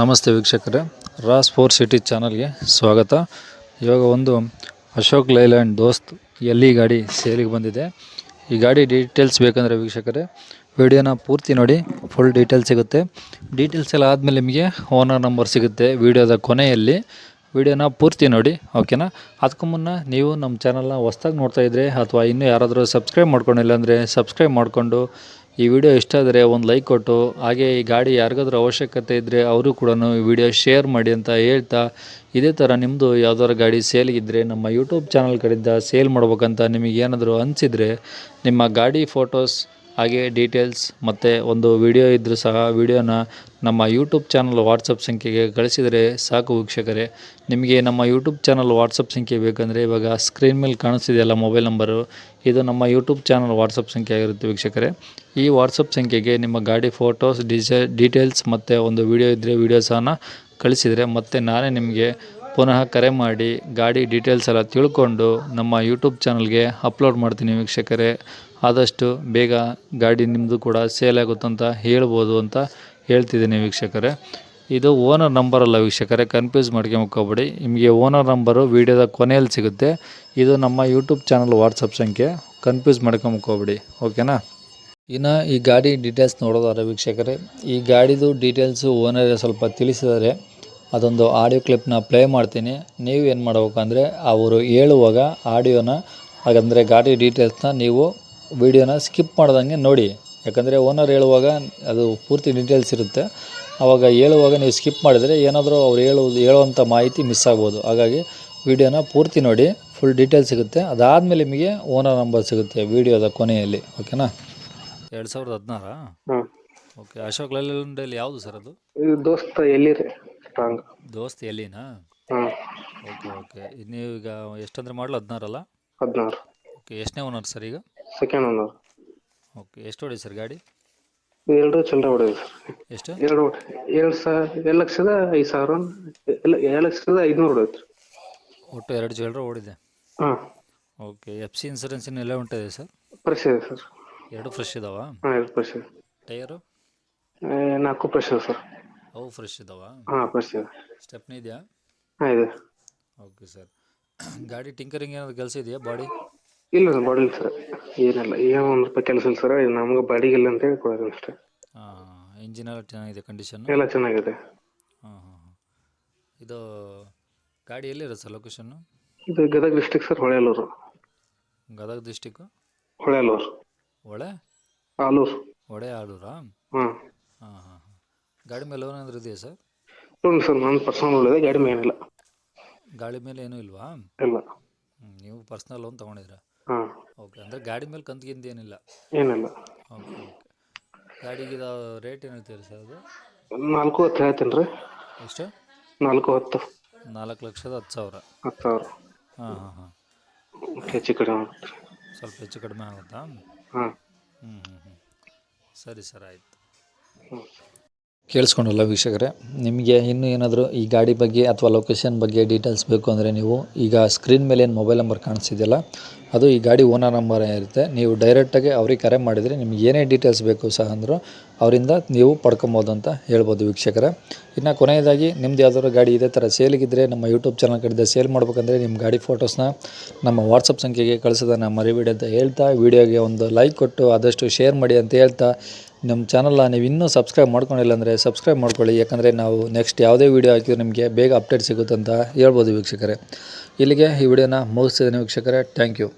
ನಮಸ್ತೆ ವೀಕ್ಷಕರೇ. Raas sports city ಚಾನಲ್ಗೆ ಸ್ವಾಗತ. ಇವಾಗ ಒಂದು ಅಶೋಕ್ ಲೈಲ್ಯಾಂಡ್ ದೋಸ್ತ್ ಎಲ್ಲಿ ಗಾಡಿ ಸೇಲಿಗೆ ಬಂದಿದೆ. ಈ ಗಾಡಿ ಡೀಟೇಲ್ಸ್ ಬೇಕಂದರೆ ವೀಕ್ಷಕರೇ, ವಿಡಿಯೋನ ಪೂರ್ತಿ ನೋಡಿ, ಫುಲ್ ಡೀಟೇಲ್ಸ್ ಸಿಗುತ್ತೆ. ಡೀಟೇಲ್ಸ್ ಎಲ್ಲ ಆದಮೇಲೆ ನಿಮಗೆ ಓನರ್ ನಂಬರ್ ಸಿಗುತ್ತೆ ವಿಡಿಯೋದ ಕೊನೆಯಲ್ಲಿ. ವಿಡಿಯೋನ ಪೂರ್ತಿ ನೋಡಿ, ಓಕೆನಾ? ಅದಕ್ಕೂ ಮುನ್ನ ನೀವು ನಮ್ಮ ಚಾನಲ್ನ ಹೊಸ್ದಾಗಿ ನೋಡ್ತಾ ಇದ್ದರೆ ಅಥವಾ ಇನ್ನೂ ಯಾರಾದರೂ ಸಬ್ಸ್ಕ್ರೈಬ್ ಮಾಡ್ಕೊಂಡಿಲ್ಲ ಅಂದರೆ ಸಬ್ಸ್ಕ್ರೈಬ್ ಮಾಡಿಕೊಂಡು ಈ ವಿಡಿಯೋ ಇಷ್ಟ ಆದರೆ ಒಂದು ಲೈಕ್ ಕೊಟ್ಟು, ಹಾಗೆ ಈ ಗಾಡಿ ಯಾರಿಗಾದ್ರೂ ಅವಶ್ಯಕತೆ ಇದ್ದರೆ ಅವರು ಕೂಡ ಈ ವಿಡಿಯೋ ಶೇರ್ ಮಾಡಿ ಅಂತ ಹೇಳ್ತಾ, ಇದೇ ಥರ ನಿಮ್ಮದು ಯಾವ್ದಾದ್ರು ಗಾಡಿ ಸೇಲ್ಗಿದ್ದರೆ ನಮ್ಮ ಯೂಟ್ಯೂಬ್ ಚಾನಲ್ ಸೇಲ್ ಮಾಡ್ಬೇಕಂತ ನಿಮಗೇನಾದರೂ ಅನಿಸಿದರೆ, ನಿಮ್ಮ ಗಾಡಿ ಫೋಟೋಸ್ ಹಾಗೆ ಡೀಟೇಲ್ಸ್ ಮತ್ತು ಒಂದು ವಿಡಿಯೋ ಇದ್ದರೂ ಸಹ ವಿಡಿಯೋನ ನಮ್ಮ ಯೂಟ್ಯೂಬ್ ಚಾನಲ್ ವಾಟ್ಸಪ್ ಸಂಖ್ಯೆಗೆ ಕಳಿಸಿದರೆ ಸಾಕು ವೀಕ್ಷಕರೇ. ನಿಮಗೆ ನಮ್ಮ ಯೂಟ್ಯೂಬ್ ಚಾನಲ್ ವಾಟ್ಸಪ್ ಸಂಖ್ಯೆ ಬೇಕಂದರೆ ಇವಾಗ ಸ್ಕ್ರೀನ್ ಮೇಲೆ ಕಾಣಿಸ್ತಿದೆಯಲ್ಲ ಮೊಬೈಲ್ ನಂಬರು ಇದು ನಮ್ಮ ಯೂಟ್ಯೂಬ್ ಚಾನಲ್ ವಾಟ್ಸಪ್ ಸಂಖ್ಯೆ ಆಗಿರುತ್ತೆ ವೀಕ್ಷಕರೇ. ಈ ವಾಟ್ಸಪ್ ಸಂಖ್ಯೆಗೆ ನಿಮ್ಮ ಗಾಡಿ ಫೋಟೋಸ್ ಡಿಜೆ ಡೀಟೇಲ್ಸ್ ಮತ್ತು ಒಂದು ವಿಡಿಯೋ ಇದ್ದರೆ ವಿಡಿಯೋ ಸಹ ಕಳಿಸಿದರೆ ಮತ್ತೆ ನಾನೇ ನಿಮಗೆ ಪುನಃ ಕರೆ ಮಾಡಿ ಗಾಡಿ ಡೀಟೇಲ್ಸ್ ಎಲ್ಲ ತಿಳ್ಕೊಂಡು ನಮ್ಮ ಯೂಟ್ಯೂಬ್ ಚಾನಲ್ಗೆ ಅಪ್ಲೋಡ್ ಮಾಡ್ತೀನಿ ವೀಕ್ಷಕರೇ. ಆದಷ್ಟು ಬೇಗ ಗಾಡಿ ನಿಮ್ಮದು ಕೂಡ ಸೇಲ್ ಆಗುತ್ತಂತ ಹೇಳ್ಬೋದು ಅಂತ ಹೇಳ್ತಿದ್ದೀನಿ ವೀಕ್ಷಕರೇ. ಇದು ಓನರ್ ನಂಬರ್ ಅಲ್ಲ ವೀಕ್ಷಕರೇ ಕನ್ಫ್ಯೂಸ್ ಮಾಡ್ಕೊಂಬಿಡಿ ನಿಮಗೆ ಓನರ್ ನಂಬರು ವೀಡಿಯೋದ ಕೊನೆಯಲ್ಲಿ ಸಿಗುತ್ತೆ. ಇದು ನಮ್ಮ ಯೂಟ್ಯೂಬ್ ಚಾನಲ್ ವಾಟ್ಸಪ್ ಸಂಖ್ಯೆ ಕನ್ಫ್ಯೂಸ್ ಮಾಡ್ಕೊಂಬಿಡಿ ಓಕೆನಾ? ಇನ್ನು ಈ ಗಾಡಿ ಡೀಟೇಲ್ಸ್ ನೋಡೋದಾದ್ರೆ ವೀಕ್ಷಕರೇ, ಈ ಗಾಡಿದು ಡೀಟೇಲ್ಸು ಓನರೇ ಸ್ವಲ್ಪ ತಿಳಿಸಿದ್ದಾರೆ ಅದೊಂದು ಆಡಿಯೋ ಕ್ಲಿಪ್ನ ಪ್ಲೇ ಮಾಡ್ತೀನಿ. ನೀವು ಏನು ಅಂದ್ರೆ ಅವರು ಹೇಳುವಾಗ ಆಡಿಯೋನ ಹಾಗಂದರೆ ಗಾಡಿ ಡೀಟೇಲ್ಸ್ನ ನೀವು ವಿಡಿಯೋನ ಸ್ಕಿಪ್ ಮಾಡ್ದಂಗೆ ನೋಡಿ. ಯಾಕಂದರೆ ಓನರ್ ಹೇಳುವಾಗ ಅದು ಪೂರ್ತಿ ಡೀಟೇಲ್ಸ್ ಇರುತ್ತೆ. ಆವಾಗ ಹೇಳುವಾಗ ನೀವು ಸ್ಕಿಪ್ ಮಾಡಿದರೆ ಏನಾದರೂ ಅವ್ರು ಹೇಳುವುದು ಹೇಳುವಂಥ ಮಾಹಿತಿ ಮಿಸ್ ಆಗ್ಬೋದು. ಹಾಗಾಗಿ ವಿಡಿಯೋನ ಪೂರ್ತಿ ನೋಡಿ ಫುಲ್ ಡೀಟೇಲ್ಸ್ ಸಿಗುತ್ತೆ. ಅದಾದಮೇಲೆ ನಿಮಗೆ ಓನರ್ ನಂಬರ್ ಸಿಗುತ್ತೆ ವಿಡಿಯೋದ ಕೊನೆಯಲ್ಲಿ. ಓಕೆನಾ ಎರಡು ಸಾವಿರದ ಹದಿನಾರ? ಓಕೆ ಅಶೋಕ್ ಲೈಲ್ಯಾಂಡಲ್ಲಿ ಯಾವುದು ಸರ್ ಅದು? ದೋಸ್ತ ದೋಸ್ತ ಎಲ್ಲಿರಿ ಸ್ಟ್ರಾಂಗ್ ದೋಸ್ತ್ ಎಲ್ಲಿನಾ ಹ್ಮ್. Okay okay. ನೀವು ಈಗ ಎಷ್ಟಂದ್ರೆ ಮಾಡಲು? ಹದಿನಾರಲ್ಲ ಹದಿನಾರು. ಓಕೆ ಎಷ್ಟನೇ ಓನರ್ ಸರ್ ಈಗ? ಸೆಕೆಂಡ್ ಓನರ್ ಓಕೆ ಎಷ್ಟು ಹೊಡಿ ಸರ್ ಗಾಡಿ? ಎರಡು ಚಿಲ್ಲರೆ ಹೊಡೆದು ಸರ್. ಎಷ್ಟು? ಎರಡು ಎರಡು ಸಾವಿರ ಎರಡು ಲಕ್ಷದ ಐದು ಸಾವಿರ ಎರಡು ಲಕ್ಷದ ಐದುನೂರು ಹೊಡೆದ್ರಿ ಒಟ್ಟು ಎರಡು ಜೀಲ್ರ ಓಡಿದೆ? ಹಾಂ. ಓಕೆ ಎಫ್ ಸಿ ಇನ್ಸೂರೆನ್ಸ್ ಎಲ್ಲ ಉಂಟಿದೆ ಸರ್? ಫ್ರೆಶ್ ಇದೆ ಸರ್. ಎರಡು ಫ್ರೆಶ್ ಇದಾವ? ಹಾಂ ಎರಡು ಫ್ರೆಶ್ ಇದೆ. ಟೈರು ನಾಲ್ಕು ಫ್ರೆಶ್ ಇದೆ ಸರ್. ಅವು ಫ್ರೆಶ್ ಇದಾವ? ಹಾಂ ಫ್ರೆಶ್ ಇದೆ ಸ್ಟೆಪ್ನಿ ಇದೆಯಾ? ಹಾಂ ಇದೆ. ಓಕೆ ಸರ್ ಗಾಡಿ ಟಿಂಕರಿಂಗ್ ಏನಾದ್ರು ಕೆಲಸ ಇದೆಯಾ ಬಾಡಿ ಇಲ್ಲ ಸರ್ ಇಲ್ಲ ಸರ್ ಏನಿಲ್ಲ. ಏನೋ ಒಂದು ರೂಪಾಯಿ ಕೆಲಸ ಇಲ್ಲ ಸರ್ ಇದು ನಮ್ಗೆ ಬಾಡಿಗೆ ಇಲ್ಲ ಅಂತೇಳಿ ಕೊಡೋದು ಅಷ್ಟೇ. ಹಾಂ ಇಂಜಿನ್ ಎಲ್ಲ ಚೆನ್ನಾಗಿದೆ ಕಂಡೀಷನ್ ಎಲ್ಲ ಚೆನ್ನಾಗಿದೆ. ಹಾಂ ಹಾಂ ಇದು ಗಾಡಿ ಎಲ್ಲಿರುತ್ತೆ ಸರ್ ಲೊಕೇಶನ್ನು ಇದು Gadag district sir Holealur Gadag district Holealur ಒಳೆ ಆಲೂರು. ಒಡೆ ಆಲೂರಾ? ಹಾಂ. ಹಾಂ ಹಾಂ. ಗಾಡಿ ಮೇಲೆ ಲೋನ್ ಏನಾದ್ರು ಇದೆಯಾ ಸರ್? ಇಲ್ಲ ಸರ್ ನನ್ನ ಪರ್ಸನಲ್ ಇದೆ ಗಾಡಿ ಮೇನಿಲ್ಲ ಗಾಡಿ ಮೇಲೆ ಏನೂ ಇಲ್ವಾ? ಇಲ್ಲ. ಹ್ಮ್, ನೀವು ಪರ್ಸ್ನಲ್ ಲೋನ್ ತೊಗೊಂಡಿದ್ದೀರಾ? ಹಾಂ. ಓಕೆ ಅಂದರೆ ಗಾಡಿ ಮೇಲೆ ಕಂತಿಗಿಂದ ಏನಿಲ್ಲ? ಏನಿಲ್ಲ. ಓಕೆ ಓಕೆ ಗಾಡಿಗೆ ಇದು ರೇಟ್ ಏನೈತೆ ಸರ್ ಅದು? ನಾಲ್ಕು ಹತ್ತು ಹೇಳ್ತೀನಿ ರೀ. ಎಷ್ಟು? ನಾಲ್ಕು ಹತ್ತು. ನಾಲ್ಕು ಲಕ್ಷದ ಹತ್ತು ಸಾವಿರ. ಹತ್ತು ಸಾವಿರ. ಹಾಂ ಹಾಂ ಹಾಂ. ಹೆಚ್ಚು ಕಡಿಮೆ ಆಗುತ್ತೆ. ಸ್ವಲ್ಪ ಹೆಚ್ಚು ಕಡಿಮೆ ಆಗುತ್ತಾ? ಹಾಂ. ಹ್ಞೂ ಹ್ಞೂ ಹ್ಞೂ ಸರಿ ಸರ್ ಆಯಿತು. ಹ್ಞೂ ಕೇಳಿಸ್ಕೊಂಡಲ್ಲ ವೀಕ್ಷಕರೇ, ನಿಮಗೆ ಇನ್ನೂ ಏನಾದರೂ ಈ ಗಾಡಿ ಬಗ್ಗೆ ಅಥವಾ ಲೊಕೇಶನ್ ಬಗ್ಗೆ ಡೀಟೇಲ್ಸ್ ಬೇಕು ಅಂದರೆ ನೀವು ಈಗ ಸ್ಕ್ರೀನ್ ಮೇಲೆ ಏನು ಮೊಬೈಲ್ ನಂಬರ್ ಕಾಣಿಸ್ತಿದೆಯಲ್ಲ, ಅದು ಈ ಗಾಡಿ ಓನರ್ ನಂಬರ್ ಇರುತ್ತೆ ನೀವು ಡೈರೆಕ್ಟಾಗಿ ಅವ್ರಿಗೆ ಕರೆ ಮಾಡಿದರೆ ನಿಮ್ಗೆ ಏನೇ ಡೀಟೇಲ್ಸ್ ಬೇಕು ಸಹ ಅಂದರೂ ಅವರಿಂದ ನೀವು ಪಡ್ಕೊಬೋದು ಅಂತ ಹೇಳ್ಬೋದು ವೀಕ್ಷಕರೇ. ಇನ್ನು ಕೊನೆಯದಾಗಿ ನಿಮ್ದು ಯಾವ್ದಾದ್ರು ಗಾಡಿ ಇದೇ ಥರ ಸೇಲಿಗಿದ್ದರೆ ನಮ್ಮ ಯೂಟ್ಯೂಬ್ ಚಾನಲ್ ಕಡೆಯಿಂದ ಸೇಲ್ ಮಾಡ್ಬೇಕಂದ್ರೆ ನಿಮ್ಮ ಗಾಡಿ ಫೋಟೋಸ್ನ ನಮ್ಮ ವಾಟ್ಸಪ್ ಸಂಖ್ಯೆಗೆ ಕಳಿಸೋದನ್ನು ಮರಿಬೇಡಿ ಅಂತ ಹೇಳ್ತಾ ವಿಡಿಯೋಗೆ ಒಂದು ಲೈಕ್ ಕೊಟ್ಟು ಆದಷ್ಟು ಶೇರ್ ಮಾಡಿ ಅಂತ ಹೇಳ್ತಾ ನಮ್ಮ ಚಾನಲ್ನ ನೀವು ಇನ್ನೂ ಸಬ್ಸ್ಕ್ರೈಬ್ ಮಾಡ್ಕೊಂಡಿಲ್ಲ ಅಂದರೆ ಸಬ್ಸ್ಕ್ರೈಬ್ ಮಾಡ್ಕೊಳ್ಳಿ. ಯಾಕಂದರೆ ನಾವು ನೆಕ್ಸ್ಟ್ ಯಾವುದೇ ವೀಡಿಯೋ ಹಾಕಿದ್ರೆ ನಿಮಗೆ ಬೇಗ ಅಪ್ಡೇಟ್ ಸಿಗುತ್ತೆ ಅಂತ ಹೇಳ್ಬೋದು ವೀಕ್ಷಕರೇ. ಇಲ್ಲಿಗೆ ಈ ವಿಡಿಯೋನ ಮುಗಿಸ್ತಿದ್ದೀನಿ ವೀಕ್ಷಕರೇ. Thank you